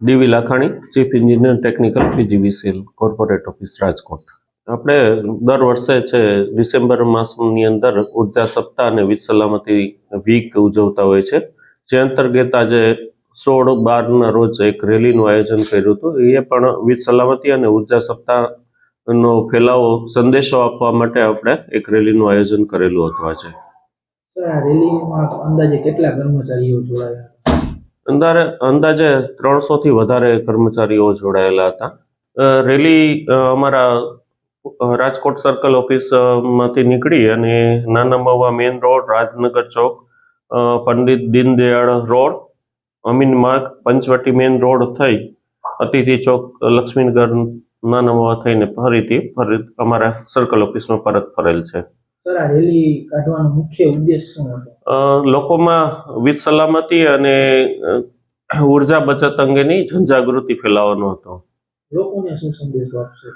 DV Lakhani, chief engineer technical, PGVCL, corporate office, Rajkot. આપણે દર વર્ષે છે ડિસેમ્બર માસની અંદર ઊર્જા સપ્તાહ અને વીજ સલામતી વીક ઉજવતા હોય છે. જે અંતર્ગત આજે સોળ બારના રોજ એક રેલીનું આયોજન કર્યું હતું. એ પણ વીજ સલામતી અને ઊર્જા સપ્તાહનો ફેલાવો સંદેશો આપવા માટે આપણે એક રેલીનું આયોજન કરેલું હતું આજે. રેલીમાં અંદાજે કેટલા કર્મચારીઓ જોડાયા? અંદારે અંદાજે ત્રણસોથી વધારે કર્મચારીઓ જોડાયેલા હતા. રેલી અમારા રાજકોટ સર્કલ ઓફિસમાંથી નીકળી અને Nana Mava main road, Rajnagar Chowk Pandit Deendayal road, Amin Marg, Panchvati main road થઈ, અતિથિ ચોક, લક્ષ્મીનગર નાના થઈને ફરીથી ફરી અમારા સર્કલ ઓફિસમાં પરત ફરેલ છે. સર રેલી કાઢવાનો મુખ્ય ઉદ્દેશ શું હતો? લોકોમાં વીજ સલામતી અને ઊર્જા બચત અંગેની જનજાગૃતિ ફેલાવવાનો હતો. લોકોને શું સંદેશો આપશે?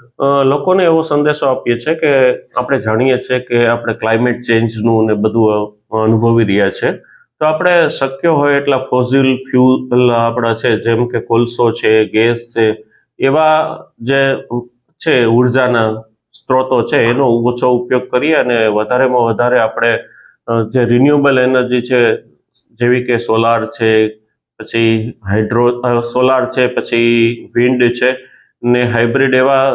લોકોને એવો સંદેશો આપીએ છીએ કે આપણે જાણીએ છીએ કે આપણે ક્લાઇમેટ ચેન્જનું ને બધું અનુભવી રહ્યા છે. તો આપણે શક્ય હોય એટલા ફોઝિલ ફ્યુલ આપણા છે જેમ કે કોલસો છે ગેસ છે એવા જે છે ઉર્જાના સ્ત્રોતો છે, એનો ઓછો ઉપયોગ કરીએ અને વધારેમાં વધારે આપણે જે રિન્યુએબલ એનર્જી છે, જેવી કે સોલાર છે, પછી હાઇડ્રો સોલાર છે, પછી વિન્ડ છે, ને હાઇબ્રિડ એવા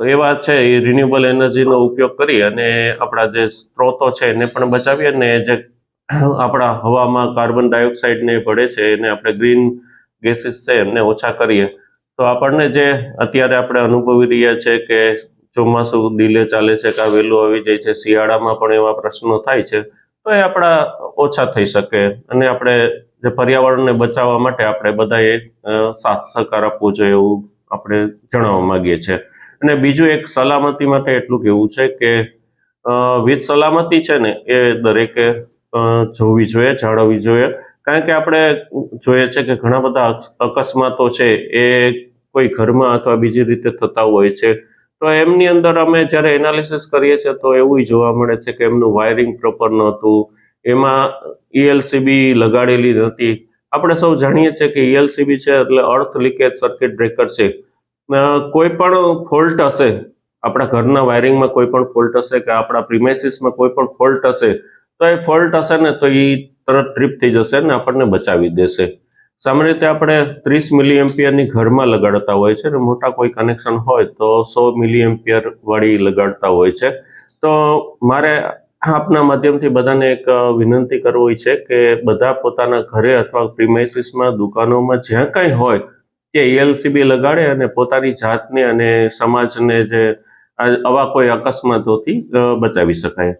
એવા છે, એ રિન્યુએબલ એનર્જીનો ઉપયોગ કરી અને આપણા જે સ્ત્રોતો છે, એને પણ બચાવીએ અને જે આપણા હવામાં કાર્બન ડાયોક્સાઇડ ને ભળે છે, એને આપણે ગ્રીન ગેસીસ છે, એમને ઓછા કરીએ. તો આપણને જે અત્યારે આપણે અનુભવી રહ્યા છે કે ચોમાસું દિલે ચાલે છે કે આ વહેલું આવી જાય છે, શિયાળામાં પણ એવા પ્રશ્નો થાય છે, તો એ આપણા ઓછા થઈ શકે. અને આપણે જે પર્યાવરણને બચાવવા માટે આપણે બધાએ સાથ સહકાર આપવો જોઈએ એવું આપણે જણાવવા માંગીએ છીએ. અને બીજું એક સલામતી માટે એટલું કહેવું છે કે વીજ સલામતી છે ને એ દરેકે જોવી જોઈએ, જાળવવી જોઈએ. કારણ કે આપણે જોઈએ છે કે ઘણા બધા અકસ્માતો છે એ કોઈ ઘરમાં અથવા બીજી રીતે થતા હોય છે. તો એમની અંદર અમે જ્યારે એનાલિસિસ કરીએ છીએ તો એવું જોવા મળે છે કે એમનું વાયરિંગ પ્રોપર નહોતું, એમાં ઈએલસીબી લગાડેલી નથી આપણે સૌ જાણીએ છીએ કે ઈએલસીબી છે એટલે અર્થ લીકેજ સર્કિટ બ્રેકર છે. કોઈ પણ ફોલ્ટ હશે, આપણા ઘરના વાયરિંગમાં કોઈ પણ ફોલ્ટ હશે કે આપણા પ્રિમેસિસમાં કોઈ પણ ફોલ્ટ હશે, તો એ ફોલ્ટ હશે ને તો એ તરત ટ્રીપ થઈ જશે ને આપણને બચાવી દેશે. સામાન્ય રીતે આપણે ત્રીસ મિલી એમ્પિયરની ઘરમાં લગાડતા હોય છે અને મોટા કોઈ કનેક્શન હોય તો સો મિલી એમ્પિયર વાળી લગાડતા હોય છે. તો મારે આપના માધ્યમથી બધાને એક વિનંતી કરવી છે કે બધા પોતાના ઘરે અથવા પ્રિમાઇસીસમાં, દુકાનોમાં જ્યાં કંઈ હોય તે એલસીબી લગાડે અને પોતાની જાતને અને સમાજને જે આવા કોઈ અકસ્માતોથી બચાવી શકાય.